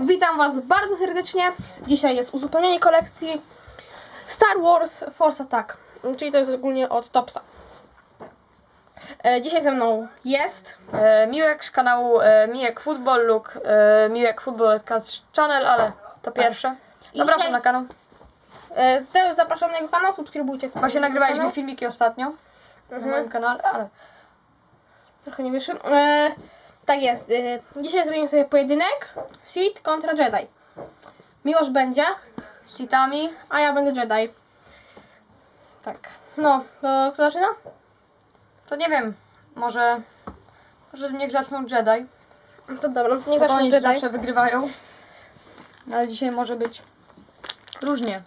Witam Was bardzo serdecznie. Dzisiaj jest uzupełnienie kolekcji Star Wars Force Attack, czyli to jest ogólnie od Topsa. E, Dzisiaj ze mną jest E, Miłek z kanału e, Miłek Football Look, e, Miłek Football Channel, ale to pierwsze. Zapraszam dzisiaj- na kanał. e, też zapraszam na jego kanał, subskrybujcie. Właśnie nagrywaliśmy kanał. filmiki ostatnio na Mhm. moim kanale, ale Trochę nie wyszło. E, tak jest. E, dzisiaj zrobimy sobie pojedynek Sith kontra Jedi. Miłość będzie, z sitami. a ja będę Jedi. Tak. No, to kto zaczyna? To nie wiem, może, może niech zaczną Jedi, No To dobra, niech bo zacznie oni Jedi. zawsze wygrywają. No, ale dzisiaj może być różnie.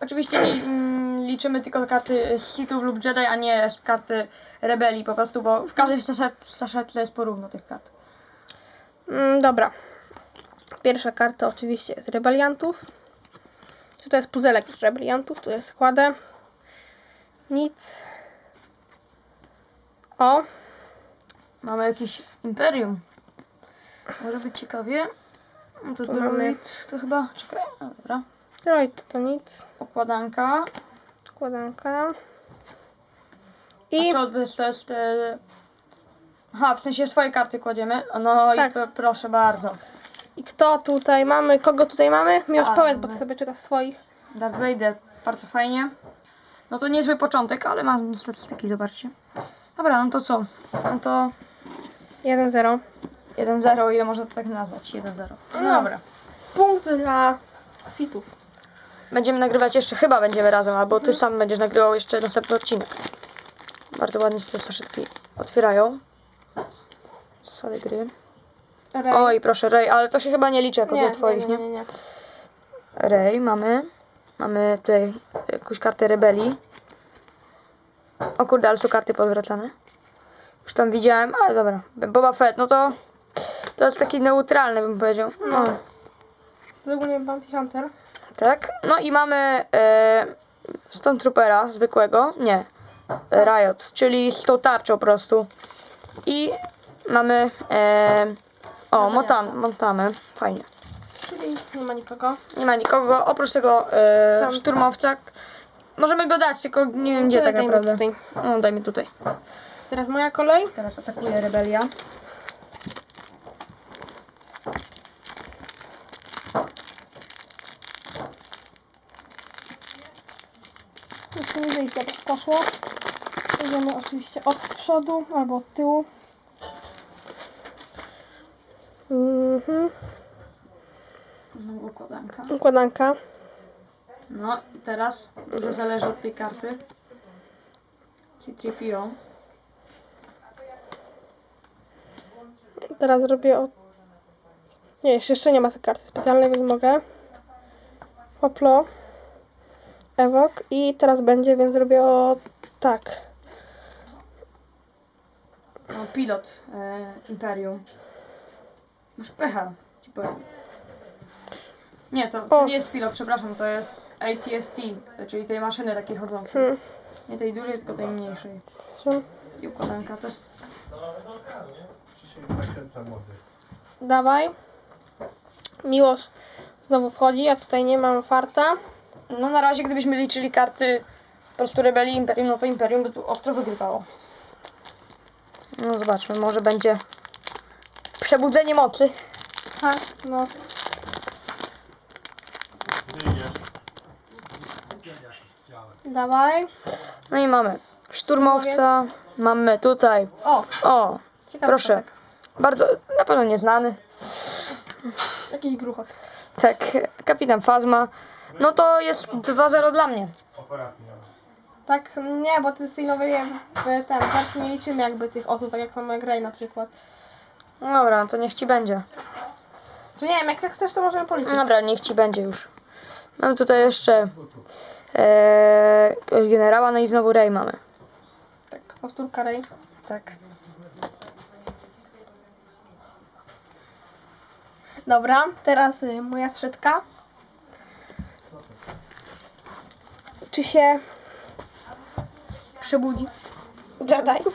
Oczywiście li, mm, liczymy tylko karty Sithów lub Jedi, a nie karty rebelii po prostu, bo w każdej saszetle jest porówno tych kart. Mm, dobra. Pierwsza karta oczywiście jest rebeliantów. Czy to jest puzelek rebeliantów? Tu jest składę. Nic. O, Mamy jakieś imperium. Może być ciekawie. No to Tu mamy- to chyba. Czekaj, dobra. droid to nic. Układanka. Składanka. I I to jest, to jest. E... Aha, w sensie swoje karty kładziemy. No Tak. i pro, proszę bardzo. I kto tutaj mamy? Kogo tutaj mamy? Miłosz A, powiedz, bo ty sobie czytasz swoich. Darth Vader, bardzo fajnie. No to niezły początek, ale ma statystyki, zobaczcie. Dobra, no to co? No to 1-0. 1-0, ile można to tak nazwać? 1-0. No dobra. Punkt dla Sithów. Będziemy nagrywać jeszcze, chyba będziemy razem, albo ty sam będziesz nagrywał jeszcze następny odcinek. Bardzo ładnie się te saszetki otwierają. Zasady gry. Rey. Oj, proszę, Ray, ale to się chyba nie liczy jako nie, do twoich, nie, nie? nie, nie. Ray mamy. Mamy tutaj jakąś kartę rebelii. O kurde, ale są karty podwracane. Już tam widziałem, ale dobra. Boba Fett, no to to jest taki neutralny, bym powiedział. No, ogólnie Bounty Hunter. Tak. No i mamy e, Stone Troopera zwykłego. Nie. Riot, czyli z tą tarczą po prostu. I mamy e, o, Motan, Montamy. Fajnie. Czyli nie ma nikogo. Nie ma nikogo, oprócz tego e, Tam. szturmowca. Możemy go dać, tylko nie wiem gdzie Daj- tak daj mi naprawdę. tutaj. No, daj mi tutaj. Teraz moja kolej. Teraz atakuje rebelia. Jeszcze nie wyjdzie, jak poszło. Idziemy oczywiście od przodu albo od tyłu. Mhm. Znowu układanka. Układanka. No i teraz dużo zależy od tej karty. C3PO. Teraz robię od... Nie, jeszcze jeszcze nie ma tej karty specjalnej, więc mogę. Poplo. Ewok. I teraz będzie, więc robię o... Tak. No, pilot e, Imperium. Masz pecha, ci powiem. Nie, to, to O. nie jest pilot, przepraszam, to jest ATST, czyli tej maszyny takiej chodzącej. Hmm. Nie tej dużej, tylko tej mniejszej. Hmm. I układanka młody? Dawaj. Miłosz znowu wchodzi, a tutaj nie mam farta. No na razie gdybyśmy liczyli karty po prostu rebelii Imperium, no to Imperium by tu ostro wygrywało. No zobaczmy, może będzie przebudzenie mocy. Tak, no. Dawaj. No i mamy szturmowca, mamy tutaj, O, o, ciekawy proszę, statek. bardzo, na pewno nieznany, Jakiś gruchot. tak, kapitan Fazma. No to jest 2-0 dla mnie. Tak, nie, bo ty z tej nowej w ten wersji nie liczymy jakby tych osób, tak jak samo jak Rey na przykład. No dobra, no to niech ci będzie. Czy nie wiem, jak tak chcesz, to możemy policzyć. No Dobra, niech ci będzie już. Mamy tutaj jeszcze e, generała, no i znowu Rey mamy. Tak, powtórka Rey. Tak. Dobra, teraz y, moja strzetka. Czy się przebudzi Jedi?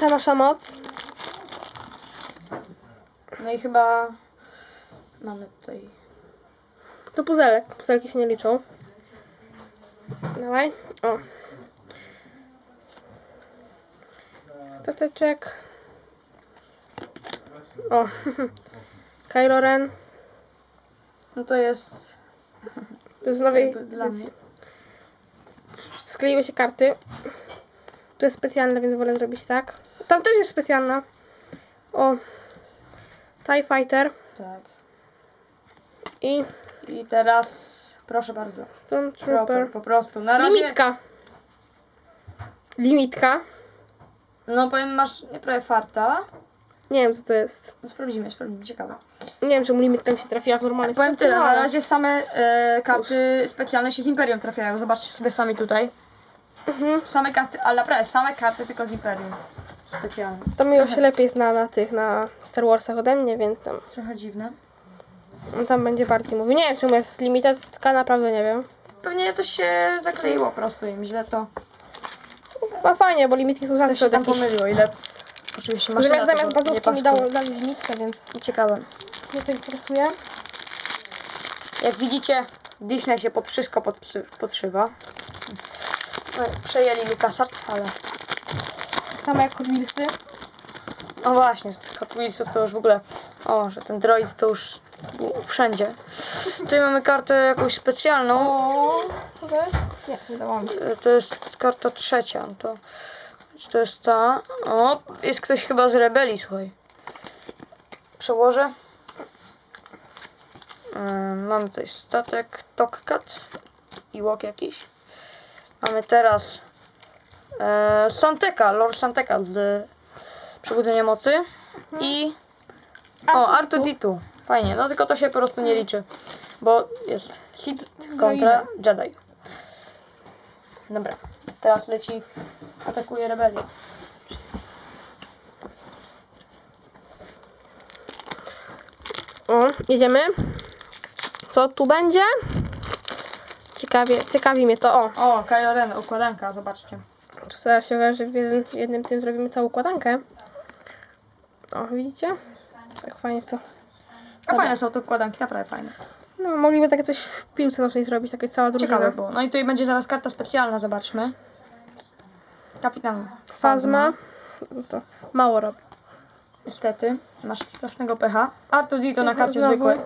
Ta nasza moc. No i chyba mamy tutaj. To puzelek. Puzelki się nie liczą. Dawaj. O. Stateczek. O. Kylo Ren. No to jest To jest z nowej jakby dla mnie. Skleiły się karty. Tu jest specjalne, więc wolę zrobić tak. Tam też jest specjalna. O. TIE Fighter. Tak. I I teraz proszę bardzo. Stone Trooper Trooper. po prostu. Na razie. Limitka. Limitka. No powiem masz nie prawie farta. Nie wiem co to jest. No sprawdzimy, sprawdzimy, ciekawe. Nie wiem czemu limitka mi się trafiła w normalnych Powiem tyle, na ale- razie same e, karty specjalne się z Imperium trafiają. Zobaczcie sobie sami tutaj. Mhm. Same karty, ale naprawdę same karty tylko z Imperium. Specjalne. To miło się lepiej zna na tych, na Star Warsach ode mnie, więc tam, Trochę dziwne. on tam będzie bardziej mówił. Nie wiem czemu jest limitetka, naprawdę nie wiem. Pewnie coś się zakleiło po prostu im źle to. A fajnie, bo limitki są zawsze od tam jakichś... pomyliło, ile. Oczywiście maszyna Zamiast, zamiast bazówki mi dało, dali limitkę, więc Ciekawe. mnie to interesuje. Jak widzicie, Disney się pod wszystko podszy- podszywa. No, przejęli LucasArts, ale... Same jak Hot Wheelsy. No właśnie, z tych Hot Wheelsów to już w ogóle... O, że ten droid to już wszędzie. Tutaj mamy kartę jakąś specjalną. O, to jest? Nie, nie dało mi się. E, To jest karta trzecia. To, to jest ta. O, jest ktoś chyba z rebelii, słuchaj. Przełożę. Mamy tutaj statek Tokkat i łok jakiś. Mamy teraz e, Santeka, Lord Santeka z Przebudzenia Mocy. I o, Artu Artuditu. Fajnie, no tylko to się po prostu nie liczy. Bo jest Sith kontra Jedi. Dobra, teraz leci, atakuje rebelię. O, jedziemy. Co tu będzie? Ciekawie, ciekawi mnie to. O, O, Kylo Ren, układanka, zobaczcie. tu zaraz się okaże, że w jednym, jednym tym zrobimy całą układankę. O, widzicie? Tak fajnie to. A fajne są te układanki, naprawdę fajne. No, mogliby takie coś w piłce nożnej zrobić, takie cała drużyna. Ciekawe było. No i tutaj będzie zaraz karta specjalna, zobaczmy. Kapitan Fazma. No To mało robi. Niestety, masz strasznego pecha. Artudito na karcie Znowu. zwykłej.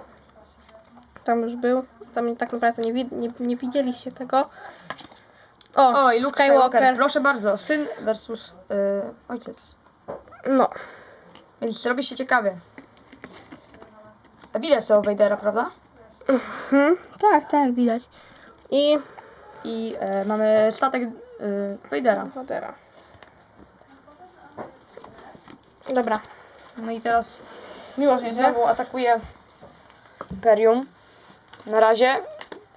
Tam już był. Tam tak naprawdę nie, wi- nie, nie widzieliście tego. O, O, i Luke Skywalker. Proszę bardzo, syn versus y, ojciec. No, Więc robi się ciekawie. A Widać tego Vadera, prawda? Hmm, tak, tak, widać. I I e, mamy statek y, Vadera. Dobra, No i teraz miło że jedzie. znowu atakuje Imperium. Na razie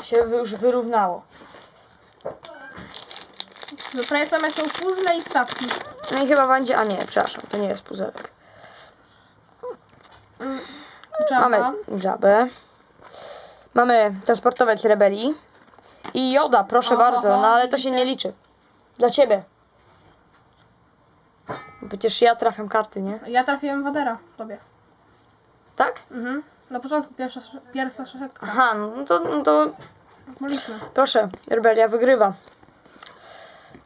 się już wyrównało. Prawie same są puzzle i stawki. No i chyba będzie. A nie, przepraszam, to nie jest puzelek. Mamy Jabba. Jabę. Mamy transportować rebelii. I Joda, proszę Oho, bardzo, no ale to się nie liczy. Dla ciebie. Przecież ja trafiam karty, nie? Ja trafiłem Wodera, tobie. Tak? Mhm. Na początku pierwsza, pierwsza szesetka. Aha, no to, no to Mogliśmy. proszę, rebelia wygrywa.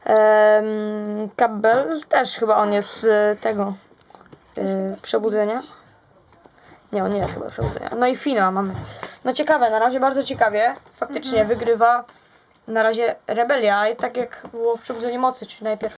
Ehm, Kabel też chyba on jest z tego e, przebudzenia. Nie, on nie jest chyba przebudzenia. No i Fina mamy. No ciekawe, na razie bardzo ciekawie. Faktycznie wygrywa na razie rebelia, i tak jak było w przebudzeniu mocy, czyli najpierw